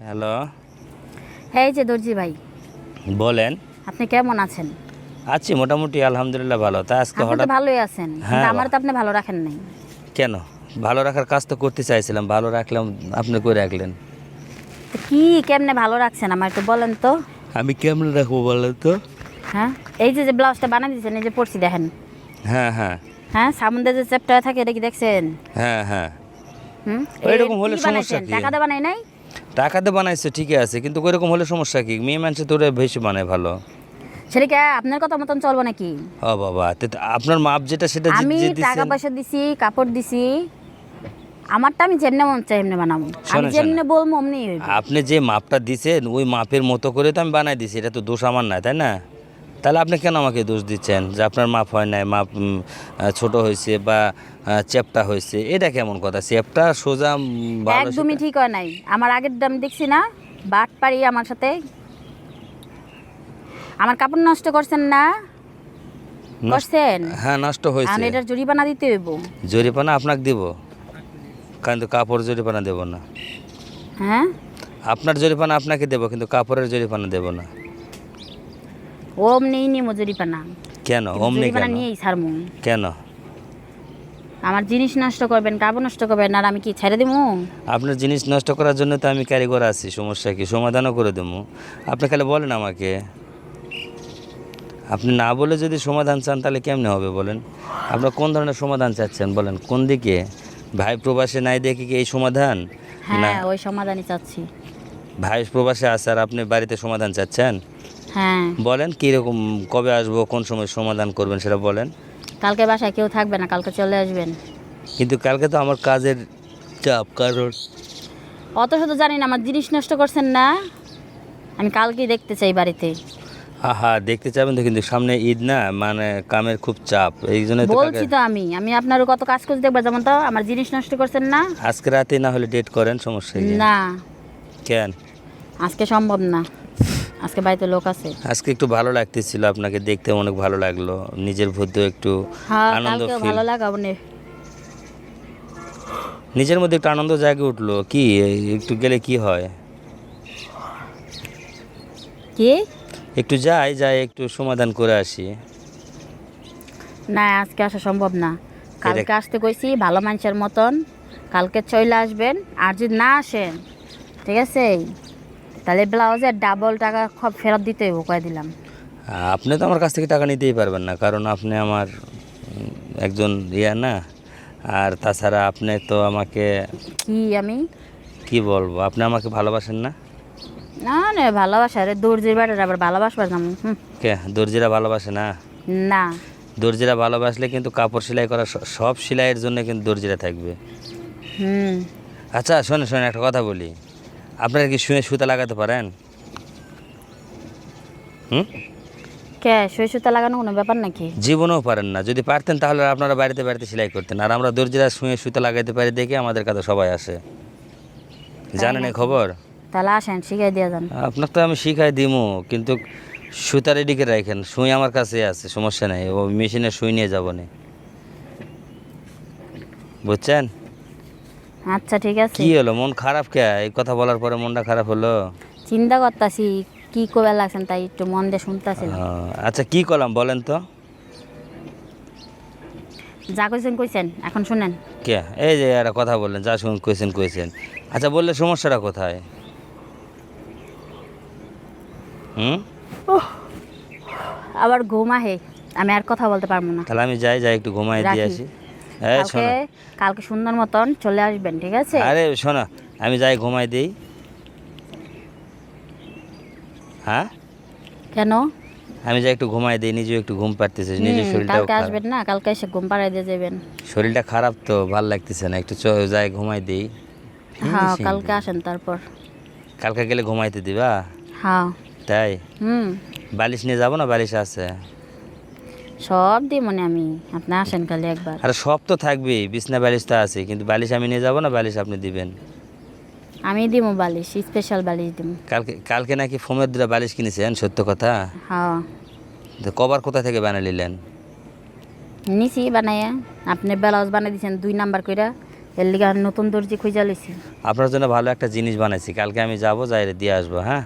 Hello. এই যে দর্জি ভাই। বলেন। আপনি কেমন আছেন? আছি মোটামুটি আলহামদুলিল্লাহ ভালো। তা আজকে আপনি তো হঠাৎ ভালোই আছেন হ্যাঁ, কিন্তু আমার তো আপনি ভালো রাখেন নাই। কেন? ভালো রাখার কাজ তো করতে চাইছিলাম ভালো রাখলাম আপনি করে রাখলেন? তো কি কেমনে ভালো রাখছেন আমার একটু বলেন তো। আমি কেমন রাখব বলেন তো? হ্যাঁ এই যে যে ব্লাউজটা বানিয়ে দিয়েছেন এই যে পড়ছি দেখেন। হ্যাঁ হ্যাঁ। হ্যাঁ সামুদ্রে যে চ্যাপটা থাকে এটা কি দেখছেন? হ্যাঁ হ্যাঁ। হুম? ওইরকম হলে কি সমস্যা কি? টাকা দিয়ে বানাই নাই? টাকাতে বানাইছে ঠিকই আছে কিন্তু ওইরকম হলে সমস্যা কি? মেয়ে মানুষের তোরে বেশি বানায় ভালো। আপনার কথা মতন চলবো নাকি? ও বাবা তে তো আপনার মাপ যেটা সেটা যে- আমি যে টাকা পয়সা দিছি কাপড় দিছি আমারটা আমি যেমনে মন চাই এমনি বানাবো। আমি শোনেন, যেমনি বলব অমনি হইবে। আপনি যে মাপটা দিছেন ওই মাপের মতো করে তো আমি বানাই দিছি এটা তো দোষ আমার না তাই না? তাহলে আপনি কেন আমাকে দোষ দিচ্ছেন যে আপনার মাপ হয় নাই মাপ ছোট হয়েছে বা আহ, চ্যাপটা হয়েছে? এটা কেমন কথা? চ্যাপটা সোজা একদমই ঠিক হয় নাই। আমার আগের দাম দেখছি না বাট পারি আমার সাথে। আমার কাপড় নষ্ট করছেন না? করছেন? হ্যাঁ নষ্ট হয়েছে। আমি এটার জরিমানা দিতে হইব। জরিপানা আপনাকে দিব। কিন্তু কাপড় জরিপানা দেব না। হ্যাঁ? আপনার জরিপানা আপনাকে দেব কিন্তু কাপড়ের জরিপানা দেব না। অমনি নিমো জরিপানা কেন? ওম নেই কেন? নিয়েই ছাড়মু। কেন? আমার জিনিস নষ্ট করবেন কাপড় নষ্ট করবেন আর আমি কি ছেড়ে দেবো আপনার জিনিস নষ্ট করার জন্য তো আমি কারিগর আছি সমস্যা কি? সমাধানও করে দেবো। আপনি খালি বলেন আমাকে। আপনি না বলে যদি সমাধান চান তাহলে কেমনে হবে বলেন? আপনার কোন ধরনের সমাধান চাচ্ছেন বলেন? কোন দিকে? ভাই প্রবাসে নাই দেখে কি এই সমাধান? না? হ্যাঁ ওই সমাধানই চাচ্ছি। ভাই প্রবাসে আছে আর আপনি বাড়িতে সমাধান চাচ্ছেন? হ্যাঁ। বলেন কীরকম কবে আসব কোন সময় সমাধান করবেন সেটা বলেন। কালকে বাসায় কেউ থাকবে না কালকে চলে আসবেন। কিন্তু কালকে তো আমার কাজের চাপ কারণ অত শুধু জানি না আমার জিনিস নষ্ট করছেন না। আমি কালকেই দেখতে চাই বাড়িতে। আহা দেখতে চাবেন তো কিন্তু সামনে ঈদ না মানে কামের খুব চাপ। এই জন্য তো বলছি কাকে- তো আমি আমি আপনারও কত কাজ করতে দেখব যেমন তো আমার জিনিস নষ্ট করছেন না। আজকে রাতে না হলে ডেট করেন সমস্যা কি না। কেন? আজকে সম্ভব না। আজকে বাড়িতে লোক আছে? আজকে একটু ভালো লাগতেছিল আপনাকে দেখতে অনেক ভালো লাগল নিজের মধ্যে একটু হ্যাঁ আনন্দ ফিল ভালো লাগাবো নিজের মধ্যে একটু আনন্দ জাগে উঠল কি একটু গেলে কি হয়? কি? একটু যাই যাই একটু সমাধান করে আসি। না আজকে আসা সম্ভব না। কালকে আসতে কইছি ভালো মানুষের মতন। কালকে চলে আসবেন আর যদি না আসেন ঠিক আছে? তাহলে ব্লাউজের ডাবল টাকা সব ফেরত দিতে হইব কয়ে দিলাম। আপনি তো আমার কাছ থেকে টাকা নিতেই পারবেন না কারণ আপনি আমার একজন ইয়া না আর তাছাড়া আপনি তো আমাকে কি আমি? কি বলব আপনি আমাকে ভালোবাসেন না? না না ভালোবাসা রে দর্জির বাড়ির আবার ভালোবাসবার না কে দর্জিরা ভালোবাসে না? না। দর্জিরা ভালোবাসলে কিন্তু কাপড় সেলাই করা সব সেলাইয়ের জন্য কিন্তু দর্জিরা থাকবে। হুম। আচ্ছা শোনেন শোনেন একটা কথা বলি। আপনারা কি শুয়ে সুতা লাগাতে পারেন? হুম? কে সই সুতা লাগানো কোনো ব্যাপার নাকি? জীবনেও পারেন না। যদি পারতেন তাহলে আপনারা বাড়িতে বাড়িতে সেলাই করতেন। আর আমরা দর্জিরা শুয়ে সুতা লাগাইতে পারি দেখে আমাদের কাছে সবাই আসে। জানেন এই খবর? তাহলে আসেন শিখাই দিয়ে যান। আপনাকে তো আমি শিখাই দিমু কিন্তু সুতা রেডি করে রাখেন। সুই আমার কাছে আছে সমস্যা নেই। ও মেশিনে সুই নিয়ে যাব না। বুঝছেন? আচ্ছা ঠিক আছে। কি হলো? মন খারাপ কে? এই কথা বলার পরে মনটা খারাপ হলো? চিন্তা করতাছি কি কবে লাগছেন তাই একটু মন দিয়ে শুনতাছি। ও, আচ্ছা কি করলাম বলেন তো? যা কইছেন কইছেন এখন শুনেন। কে? এই যে একটা কথা বললেন যা শুন কইছেন কইছেন। আচ্ছা বললে সমস্যাটা কোথায়? হুম? আবার ঘুম আহে আমি আর কথা বলতে পারব না। তাহলে আমি যাই যাই একটু ঘুমাই দিয়ে। আসি। কালকে কালকে সুন্দর মতন চলে আসবেন ঠিক আছে? আরে শোনো আমি যাই ঘুমাই দিই। হ্যাঁ? কেন? আমি যাই একটু ঘুমাই দিই নিজেও একটু ঘুম পাড়তেছে নিজের হুম, শরীরটাও কালকে আসবেন না? কালকে এসে ঘুম পাড়াই দিয়ে যাবেন। শরীরটা খারাপ তো ভালো লাগতেছে না একটু যাই ঘুমাই দিই। হ্যাঁ কালকে আসেন তারপর। কালকে গেলে ঘুমাইতে দিবা? হ্যাঁ। তাই? হুম। বালিশ নিয়ে যাব না? বালিশ আছে। সব দিই মনে আমি। আপনি আসেন কালে একবার। আরে সব তো থাকবেই বিছনা বালিশ তো আছে কিন্তু বালিশ আমি নিয়ে যাব না বালিশ আপনি দিবেন? আমি দিব বালিশ স্পেশাল বালিশ দিব। কালকে কালকে নাকি ফোমের দুটা বালিশ কিনেছেন সত্য কথা? হ্যাঁ। তো কবার কোথা থেকে বানিয়ে নিলেন? নিছি বানাইয়া। আপনি ব্লাউজ বানিয়ে দিয়েছেন দুই নাম্বার কইরা এর লিগে নতুন দর্জি খুঁজা লইছি। আপনার জন্য ভালো একটা জিনিস বানাইছি কালকে আমি যাব যাই দিয়ে আসব হ্যাঁ?